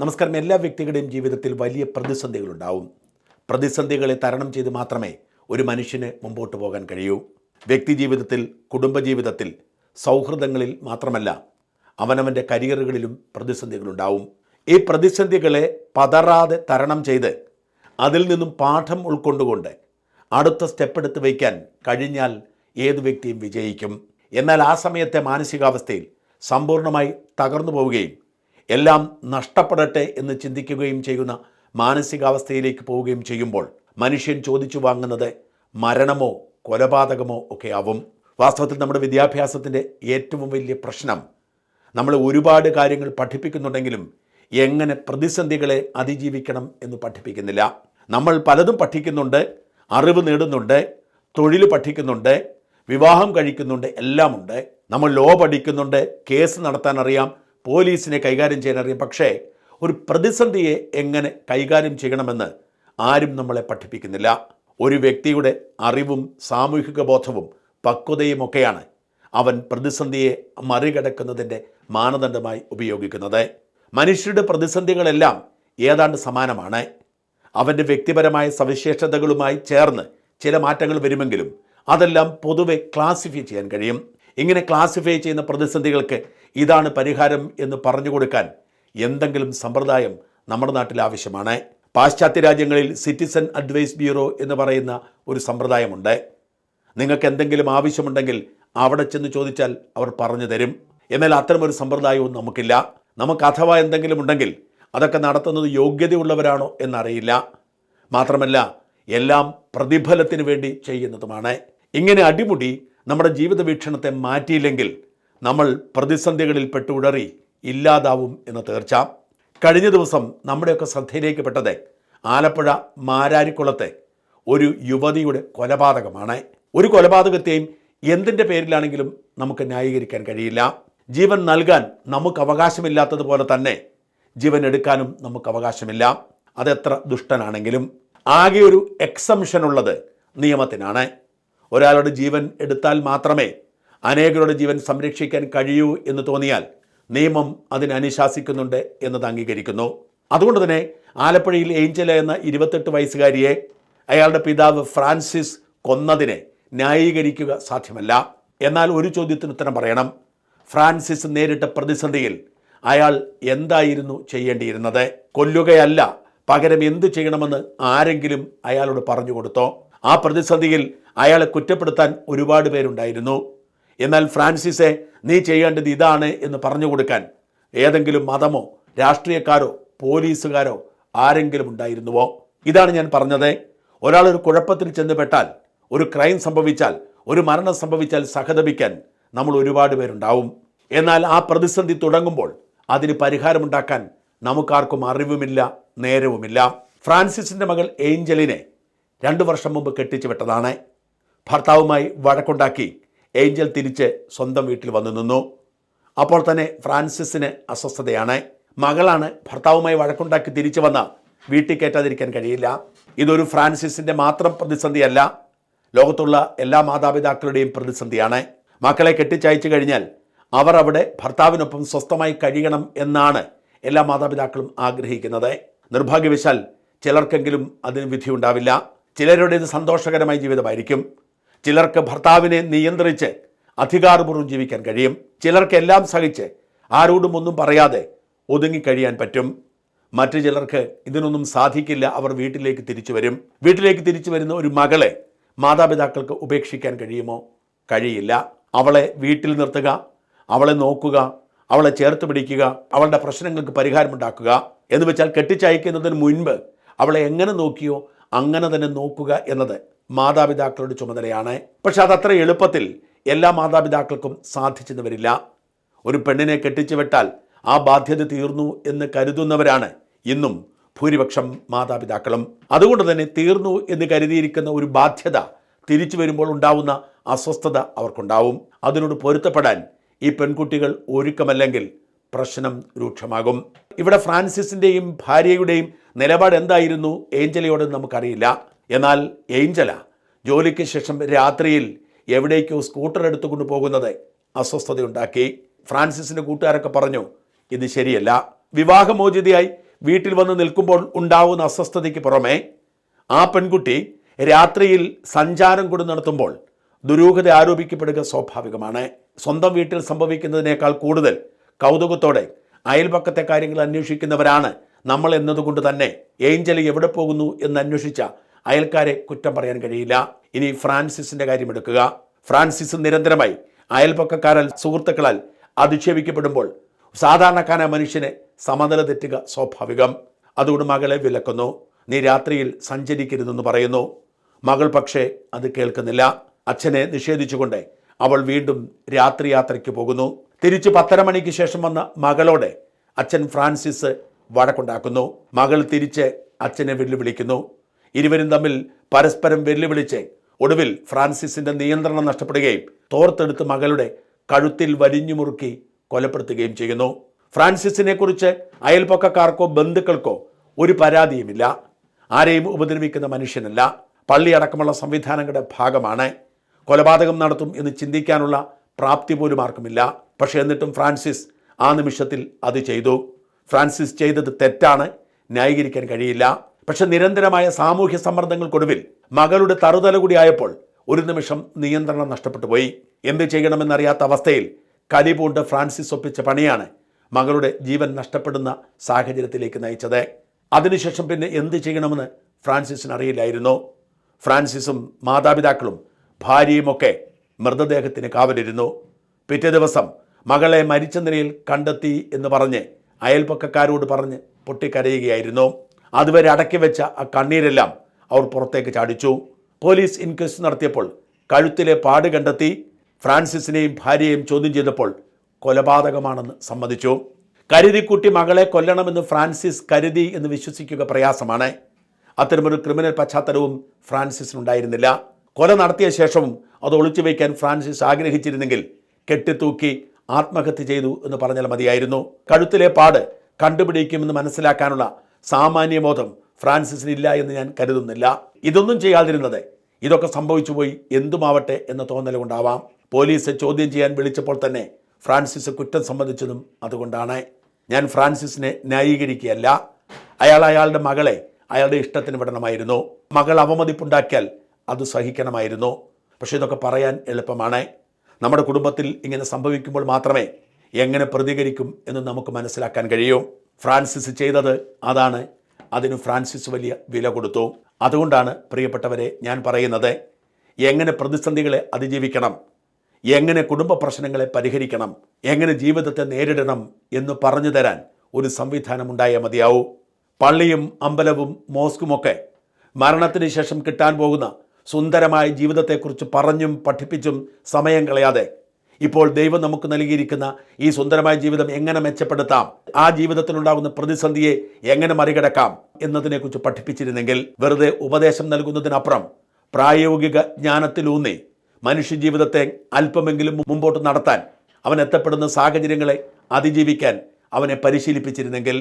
നമസ്കാരം. എല്ലാ വ്യക്തികളുടെയും ജീവിതത്തിൽ വലിയ പ്രതിസന്ധികളുണ്ടാവും. പ്രതിസന്ധികളെ തരണം ചെയ്ത് മാത്രമേ ഒരു മനുഷ്യന് മുമ്പോട്ട് പോകാൻ കഴിയൂ. വ്യക്തി ജീവിതത്തിൽ കുടുംബജീവിതത്തിൽ സൗഹൃദങ്ങളിൽ മാത്രമല്ല അവനവന്റെ കരിയറുകളിലും പ്രതിസന്ധികളുണ്ടാവും. ഈ പ്രതിസന്ധികളെ പതറാതെ തരണം ചെയ്ത് അതിൽ നിന്നും പാഠം ഉൾക്കൊണ്ടുകൊണ്ട് അടുത്ത സ്റ്റെപ്പ് എടുത്ത് വയ്ക്കാൻ കഴിഞ്ഞാൽ ഏത് വ്യക്തിയും വിജയിക്കും. എന്നാൽ ആ സമയത്തെ മാനസികാവസ്ഥയിൽ സമ്പൂർണമായി തകർന്നു പോവുകയും എല്ലാം നഷ്ടപ്പെടട്ടെ എന്ന് ചിന്തിക്കുകയും ചെയ്യുന്ന മാനസികാവസ്ഥയിലേക്ക് പോവുകയും ചെയ്യുമ്പോൾ മനുഷ്യൻ ചോദിച്ചു വാങ്ങുന്നത് മരണമോ കൊലപാതകമോ ഒക്കെ ആവും വാസ്തവത്തിൽ നമ്മുടെ വിദ്യാഭ്യാസത്തിന്റെ ഏറ്റവും വലിയ പ്രശ്നം നമ്മൾ ഒരുപാട് കാര്യങ്ങൾ പഠിപ്പിക്കുന്നുണ്ടെങ്കിലും എങ്ങനെ പ്രതിസന്ധികളെ അതിജീവിക്കണം എന്ന് പഠിപ്പിക്കുന്നില്ല. നമ്മൾ പലതും പഠിക്കുന്നുണ്ട് അറിവ് നേടുന്നുണ്ട് തൊഴിൽ പഠിക്കുന്നുണ്ട് വിവാഹം കഴിക്കുന്നുണ്ട് എല്ലാമുണ്ട്. നമ്മൾ ലോ പഠിക്കുന്നുണ്ട് കേസ് നടത്താൻ അറിയാം പോലീസിനെ കൈകാര്യം ചെയ്യാൻ അറിയാം പക്ഷേ ഒരു പ്രതിസന്ധിയെ എങ്ങനെ കൈകാര്യം ചെയ്യണമെന്ന് ആരും നമ്മളെ പഠിപ്പിക്കുന്നില്ല. ഒരു വ്യക്തിയുടെ അറിവും സാമൂഹിക ബോധവും പക്വതയുമൊക്കെയാണ് അവൻ പ്രതിസന്ധിയെ മറികടക്കുന്നതിന്റെ മാനദണ്ഡമായി ഉപയോഗിക്കുന്നത്. മനുഷ്യരുടെ പ്രതിസന്ധികളെല്ലാം ഏതാണ്ട് സമാനമാണ്. അവന്റെ വ്യക്തിപരമായ സവിശേഷതകളുമായി ചേർന്ന് ചില മാറ്റങ്ങൾ വരുമെങ്കിലും അതെല്ലാം പൊതുവെ ക്ലാസിഫൈ ചെയ്യാൻ കഴിയും. ഇങ്ങനെ ക്ലാസിഫൈ ചെയ്യുന്ന പ്രതിസന്ധികൾക്ക് ഇതാണ് പരിഹാരം എന്ന് പറഞ്ഞു കൊടുക്കാൻ എന്തെങ്കിലും സമ്പ്രദായം നമ്മുടെ നാട്ടിൽ ആവശ്യമാണ്. പാശ്ചാത്യ രാജ്യങ്ങളിൽ സിറ്റിസൺ അഡ്വൈസ് ബ്യൂറോ എന്ന് പറയുന്ന ഒരു സമ്പ്രദായമുണ്ട്. നിങ്ങൾക്ക് എന്തെങ്കിലും ആവശ്യമുണ്ടെങ്കിൽ അവിടെ ചെന്ന് ചോദിച്ചാൽ അവർ പറഞ്ഞു തരും. എന്നാൽ അത്തരമൊരു സമ്പ്രദായവും നമുക്കില്ല. നമുക്ക് അഥവാ എന്തെങ്കിലും ഉണ്ടെങ്കിൽ അതൊക്കെ നടത്തുന്നത് യോഗ്യതയുള്ളവരാണോ എന്നറിയില്ല. മാത്രമല്ല എല്ലാം പ്രതിഫലത്തിന് വേണ്ടി ചെയ്യുന്നതുമാണ്. ഇങ്ങനെ അടിമുടി നമ്മുടെ ജീവിത വീക്ഷണത്തെ മാറ്റിയില്ലെങ്കിൽ നമ്മൾ പ്രതിസന്ധികളിൽ പെട്ടുടറി ഇല്ലാതാവും എന്ന് തീർച്ച. കഴിഞ്ഞ ദിവസം നമ്മുടെയൊക്കെ ശ്രദ്ധയിലേക്ക് പെട്ടത് ആലപ്പുഴ മാരാരിക്കുളത്തെ ഒരു യുവതിയുടെ കൊലപാതകമാണ്. ഒരു കൊലപാതകത്തെയും എന്തിന്റെ പേരിലാണെങ്കിലും നമുക്ക് ന്യായീകരിക്കാൻ കഴിയില്ല. ജീവൻ നൽകാൻ നമുക്ക് അവകാശമില്ലാത്തതുപോലെ തന്നെ ജീവൻ എടുക്കാനും നമുക്ക് അവകാശമില്ല. അതെത്ര ദുഷ്ടനാണെങ്കിലും. ആകെ ഒരു എക്സംഷൻ ഉള്ളത് നിയമത്തിനാണ്. ഒരാളുടെ ജീവൻ എടുത്താൽ മാത്രമേ അനേകരുടെ ജീവൻ സംരക്ഷിക്കാൻ കഴിയൂ എന്ന് തോന്നിയാൽ നിയമം അതിനനുശാസിക്കുന്നുണ്ട് എന്നത് അംഗീകരിക്കുന്നു. അതുകൊണ്ട് തന്നെ ആലപ്പുഴയിൽ ഏഞ്ചല എന്ന ഇരുപത്തെട്ട് വയസ്സുകാരിയെ അയാളുടെ പിതാവ് ഫ്രാൻസിസ് കൊന്നതിനെ ന്യായീകരിക്കുക സാധ്യമല്ല. എന്നാൽ ഒരു ചോദ്യത്തിന് ഉത്തരം പറയണം. ഫ്രാൻസിസ് നേരിട്ട പ്രതിസന്ധിയിൽ അയാൾ എന്തായിരുന്നു ചെയ്യേണ്ടിയിരുന്നത്? കൊല്ലുകയല്ല പകരം എന്ത് ചെയ്യണമെന്ന് ആരെങ്കിലും അയാളോട് പറഞ്ഞു കൊടുത്തോ? ആ പ്രതിസന്ധിയിൽ അയാളെ കുറ്റപ്പെടുത്താൻ ഒരുപാട് പേരുണ്ടായിരുന്നു. എന്നാൽ ഫ്രാൻസിസെ നീ ചെയ്യേണ്ടത് ഇതാണ് എന്ന് പറഞ്ഞു കൊടുക്കാൻ ഏതെങ്കിലും മതമോ രാഷ്ട്രീയക്കാരോ പോലീസുകാരോ ആരെങ്കിലും ഉണ്ടായിരുന്നുവോ? ഇതാണ് ഞാൻ പറഞ്ഞത്. ഒരാൾ ഒരു കുഴപ്പത്തിൽ ചെന്നുപെട്ടാൽ ഒരു ക്രൈം സംഭവിച്ചാൽ ഒരു മരണം സംഭവിച്ചാൽ സഹതപിക്കാൻ നമ്മൾ ഒരുപാട് പേരുണ്ടാവും. എന്നാൽ ആ പ്രതിസന്ധി തുടങ്ങുമ്പോൾ അതിന് പരിഹാരമുണ്ടാക്കാൻ നമുക്കാർക്കും അറിവുമില്ല നേരവുമില്ല. ഫ്രാൻസിസിന്റെ മകൾ ഏഞ്ചലിനെ രണ്ട് വർഷം മുമ്പ് കെട്ടിച്ചു വിട്ടതാണ്. ഭർത്താവുമായി വഴക്കുണ്ടാക്കി ഏഞ്ചൽ തിരിച്ച് സ്വന്തം വീട്ടിൽ വന്നു നിന്നു. അപ്പോൾ തന്നെ ഫ്രാൻസിസിന് അസ്വസ്ഥതയാണ്. മകളാണ് ഭർത്താവുമായി വഴക്കുണ്ടാക്കി തിരിച്ചു വന്ന. വീട്ടിൽ കയറ്റാതിരിക്കാൻ കഴിയില്ല. ഇതൊരു ഫ്രാൻസിസിന്റെ മാത്രം പ്രതിസന്ധിയല്ല. ലോകത്തുള്ള എല്ലാ മാതാപിതാക്കളുടെയും പ്രതിസന്ധിയാണ്. മക്കളെ കെട്ടിച്ചയച്ചു കഴിഞ്ഞാൽ അവർ അവിടെ ഭർത്താവിനൊപ്പം സ്വസ്ഥമായി കഴിയണം എന്നാണ് എല്ലാ മാതാപിതാക്കളും ആഗ്രഹിക്കുന്നത്. നിർഭാഗ്യവശാൽ ചിലർക്കെങ്കിലും അതിന് വിധിയുണ്ടാവില്ല. ചിലരുടേത് സന്തോഷകരമായ ജീവിതമായിരിക്കും. ചിലർക്ക് ഭർത്താവിനെ നിയന്ത്രിച്ച് അധികാരപൂർവം ജീവിക്കാൻ കഴിയും. ചിലർക്ക് എല്ലാം സഹിച്ച് ആരോടും ഒന്നും പറയാതെ ഒതുങ്ങിക്കഴിയാൻ പറ്റും. മറ്റു ചിലർക്ക് ഇതിനൊന്നും സാധിക്കില്ല. അവർ വീട്ടിലേക്ക് തിരിച്ചു വരും. വീട്ടിലേക്ക് തിരിച്ചു വരുന്ന ഒരു മകളെ മാതാപിതാക്കൾക്ക് ഉപേക്ഷിക്കാൻ കഴിയുമോ? കഴിയില്ല. അവളെ വീട്ടിൽ നിർത്തുക അവളെ നോക്കുക അവളെ ചേർത്ത് പിടിക്കുക അവളുടെ പ്രശ്നങ്ങൾക്ക് പരിഹാരമുണ്ടാക്കുക എന്ന് വെച്ചാൽ കെട്ടിച്ചയക്കുന്നതിന് മുൻപ് അവളെ എങ്ങനെ നോക്കിയോ അങ്ങനെ തന്നെ നോക്കുക എന്നത് മാതാപിതാക്കളുടെ ചുമതലയാണ്. പക്ഷെ അതത്ര എളുപ്പത്തിൽ എല്ലാ മാതാപിതാക്കൾക്കും സാധിച്ചെന്ന് വരില്ല ഒരു പെണ്ണിനെ കെട്ടിച്ചു വിട്ടാൽ ആ ബാധ്യത തീർന്നു എന്ന് കരുതുന്നവരാണ് ഇന്നും ഭൂരിപക്ഷം മാതാപിതാക്കളും. അതുകൊണ്ട് തന്നെ തീർന്നു എന്ന് കരുതിയിരിക്കുന്ന ഒരു ബാധ്യത തിരിച്ചു വരുമ്പോൾ ഉണ്ടാവുന്ന അസ്വസ്ഥത അവർക്കുണ്ടാവും. അതിനോട് പൊരുത്തപ്പെടാൻ ഈ പെൺകുട്ടികൾ ഒരുക്കമല്ലെങ്കിൽ പ്രശ്നം രൂക്ഷമാകും. ഇവിടെ ഫ്രാൻസിസിന്റെയും ഭാര്യയുടെയും നിലപാട് എന്തായിരുന്നു? ഏഞ്ചലയോടെന്ന് നമുക്കറിയില്ല. എന്നാൽ ഏഞ്ചല ജോലിക്ക് ശേഷം രാത്രിയിൽ എവിടേക്കോ സ്കൂട്ടർ എടുത്തുകൊണ്ട് പോകുന്നത് അസ്വസ്ഥതയുണ്ടാക്കി. ഫ്രാൻസിസിന്റെ കൂട്ടുകാരൊക്കെ പറഞ്ഞു ഇത് ശരിയല്ല. വിവാഹമോചിതയായി വീട്ടിൽ വന്ന് നിൽക്കുമ്പോൾ ഉണ്ടാവുന്ന അസ്വസ്ഥതയ്ക്ക് പുറമെ ആ പെൺകുട്ടി രാത്രിയിൽ സഞ്ചാരം കൂടി നടത്തുമ്പോൾ ദുരൂഹത ആരോപിക്കപ്പെടുക സ്വാഭാവികമാണ്. സ്വന്തം വീട്ടിൽ സംഭവിക്കുന്നതിനേക്കാൾ കൂടുതൽ കൗതുകത്തോടെ അയൽപക്കത്തെ കാര്യങ്ങൾ അന്വേഷിക്കുന്നവരാണ് നമ്മൾ എന്നതുകൊണ്ട് തന്നെ ഏഞ്ചൽ എവിടെ പോകുന്നു എന്ന് അന്വേഷിച്ച അയൽക്കാരെ കുറ്റം പറയാൻ കഴിയില്ല. ഇനി ഫ്രാൻസിസിന്റെ കാര്യം എടുക്കുക. ഫ്രാൻസിസ് നിരന്തരമായി അയൽപക്കക്കാരാൽ സുഹൃത്തുക്കളാൽ അധിക്ഷേപിക്കപ്പെടുമ്പോൾ സാധാരണക്കാരായ മനുഷ്യന് സമനില തെറ്റുക സ്വാഭാവികം. അതുകൊണ്ട് മകളെ വിലക്കുന്നു. നീ രാത്രിയിൽ സഞ്ചരിക്കരുതെന്ന് പറയുന്നു. മകൾ പക്ഷേ അത് കേൾക്കുന്നില്ല. അച്ഛനെ നിഷേധിച്ചുകൊണ്ട് അവൾ വീണ്ടും രാത്രി യാത്രയ്ക്ക് പോകുന്നു. തിരിച്ച് പത്തര മണിക്ക് ശേഷം വന്ന മകളോടെ അച്ഛൻ ഫ്രാൻസിസ് വഴക്കുണ്ടാക്കുന്നു. മകൾ തിരിച്ച് അച്ഛനെ വെല്ലുവിളിക്കുന്നു. ഇരുവരും തമ്മിൽ പരസ്പരം വെല്ലുവിളിച്ച് ഒടുവിൽ ഫ്രാൻസിസിന്റെ നിയന്ത്രണം നഷ്ടപ്പെടുകയും തോർത്തെടുത്ത് മകളുടെ കഴുത്തിൽ വരിഞ്ഞു മുറുക്കി കൊലപ്പെടുത്തുകയും ചെയ്യുന്നു. ഫ്രാൻസിസിനെ കുറിച്ച് അയൽപക്കക്കാർക്കോ ബന്ധുക്കൾക്കോ ഒരു പരാതിയുമില്ല. ആരെയും ഉപദ്രവിക്കുന്ന മനുഷ്യനല്ല. പള്ളി അടക്കമുള്ള സംവിധാനങ്ങളുടെ ഭാഗമാണ്. കൊലപാതകം നടത്തും എന്ന് ചിന്തിക്കാനുള്ള പ്രാപ്തി പോലും ആർക്കുമില്ല. പക്ഷേ എന്നിട്ടും ഫ്രാൻസിസ് ആ നിമിഷത്തിൽ അത് ചെയ്തു. ഫ്രാൻസിസ് ചെയ്തത് തെറ്റാണ്. ന്യായീകരിക്കാൻ കഴിയില്ല. പക്ഷെ നിരന്തരമായ സാമൂഹ്യ സമ്മർദ്ദങ്ങൾക്കൊടുവിൽ മകളുടെ തറുതല കൂടിയായപ്പോൾ ഒരു നിമിഷം നിയന്ത്രണം നഷ്ടപ്പെട്ടു പോയി. എന്ത് ചെയ്യണമെന്നറിയാത്ത അവസ്ഥയിൽ കലിപൂണ്ട് ഫ്രാൻസിസ് ഒപ്പിച്ച പണിയാണ് മകളുടെ ജീവൻ നഷ്ടപ്പെടുന്ന സാഹചര്യത്തിലേക്ക് നയിച്ചത്. അതിനുശേഷം പിന്നെ എന്ത് ചെയ്യണമെന്ന് ഫ്രാൻസിസിന് അറിയില്ലായിരുന്നു ഫ്രാൻസിസും മാതാപിതാക്കളും ഭാര്യയുമൊക്കെ മൃതദേഹത്തിന് കാവലിരുന്നു. പിറ്റേ ദിവസം മകളെ മരിച്ച നിലയിൽ കണ്ടെത്തി എന്ന് പറഞ്ഞ് അയൽപ്പക്കക്കാരോട് പറഞ്ഞ് പൊട്ടിക്കരയുകയായിരുന്നു. അതുവരെ അടക്കി വെച്ച ആ കണ്ണീരെല്ലാം അവർ പുറത്തേക്ക് ചാടിച്ചു. പോലീസ് ഇൻക്വസ്റ്റ് നടത്തിയപ്പോൾ കഴുത്തിലെ പാട് കണ്ടെത്തി ഫ്രാൻസിസിനെയും ഭാര്യയെയും ചോദ്യം ചെയ്തപ്പോൾ കൊലപാതകമാണെന്ന് സമ്മതിച്ചു. കരുതിക്കുട്ടി മകളെ കൊല്ലണമെന്ന് ഫ്രാൻസിസ് കരുതി എന്ന് വിശ്വസിക്കുക പ്രയാസമാണ്. അത്തരമൊരു ക്രിമിനൽ പശ്ചാത്തലവും ഫ്രാൻസിസിനുണ്ടായിരുന്നില്ല. കൊല നടത്തിയ ശേഷവും അത് ഒളിച്ചു വയ്ക്കാൻ ഫ്രാൻസിസ് ആഗ്രഹിച്ചിരുന്നെങ്കിൽ കെട്ടിത്തൂക്കി ആത്മഹത്യ ചെയ്തു എന്ന് പറഞ്ഞാൽ മതിയായിരുന്നു. കഴുത്തിലെ പാട് കണ്ടുപിടിക്കുമെന്ന് മനസ്സിലാക്കാനുള്ള സാമാന്യബോധം ഫ്രാൻസിസിനില്ല എന്ന് ഞാൻ കരുതുന്നില്ല. ഇതൊന്നും ചെയ്യാതിരുന്നത്. ഇതൊക്കെ സംഭവിച്ചു പോയി എന്തുമാവട്ടെ എന്ന തോന്നൽ കൊണ്ടാവാം. പോലീസ് ചോദ്യം ചെയ്യാൻ വിളിച്ചപ്പോൾ തന്നെ ഫ്രാൻസിസ് കുറ്റം സമ്മതിച്ചതും അതുകൊണ്ടാണ്. ഞാൻ ഫ്രാൻസിസിനെ ന്യായീകരിക്കുകയല്ല. അയാൾ അയാളുടെ മകളെ അയാളുടെ ഇഷ്ടത്തിന് വിടണമായിരുന്നു. മകൾ അവമതിപ്പുണ്ടാക്കിയാൽ അത് സഹിക്കണമായിരുന്നു. പക്ഷേ ഇതൊക്കെ പറയാൻ എളുപ്പമാണ്. നമ്മുടെ കുടുംബത്തിൽ ഇങ്ങനെ സംഭവിക്കുമ്പോൾ മാത്രമേ എങ്ങനെ പ്രതികരിക്കും എന്ന് നമുക്ക് മനസ്സിലാക്കാൻ കഴിയൂ. ഫ്രാൻസിസ് ചെയ്തത് അതാണ്. അതിന് ഫ്രാൻസിസ് വലിയ വില കൊടുത്തു. അതുകൊണ്ടാണ് പ്രിയപ്പെട്ടവരെ ഞാൻ പറയുന്നത് എങ്ങനെ പ്രതിസന്ധികളെ അതിജീവിക്കണം എങ്ങനെ കുടുംബ പ്രശ്നങ്ങളെ പരിഹരിക്കണം എങ്ങനെ ജീവിതത്തെ നേരിടണം എന്ന് പറഞ്ഞു തരാൻ ഒരു സംവിധാനം ഉണ്ടായാൽ മതിയാവൂ. പള്ളിയും അമ്പലവും മോസ്കുമൊക്കെ മരണത്തിന് ശേഷം കിട്ടാൻ പോകുന്ന സുന്ദരമായ ജീവിതത്തെക്കുറിച്ച് പറഞ്ഞും പഠിപ്പിച്ചും സമയം കളയാതെ ഇപ്പോൾ ദൈവം നമുക്ക് നൽകിയിരിക്കുന്ന ഈ സുന്ദരമായ ജീവിതം എങ്ങനെ മെച്ചപ്പെടുത്താം? ആ ജീവിതത്തിലുണ്ടാകുന്ന പ്രതിസന്ധിയെ എങ്ങനെ മറികടക്കാം എന്നതിനെക്കുറിച്ച് പഠിപ്പിച്ചിരുന്നെങ്കിൽ വെറുതെ ഉപദേശം നൽകുന്നതിനപ്പുറം പ്രായോഗിക ജ്ഞാനത്തിലൂന്നി മനുഷ്യജീവിതത്തെ അല്പമെങ്കിലും മുമ്പോട്ട് നടത്താൻ അവൻ എത്തപ്പെടുന്ന സാഹചര്യങ്ങളെ അതിജീവിക്കാൻ അവനെ പരിശീലിപ്പിച്ചിരുന്നെങ്കിൽ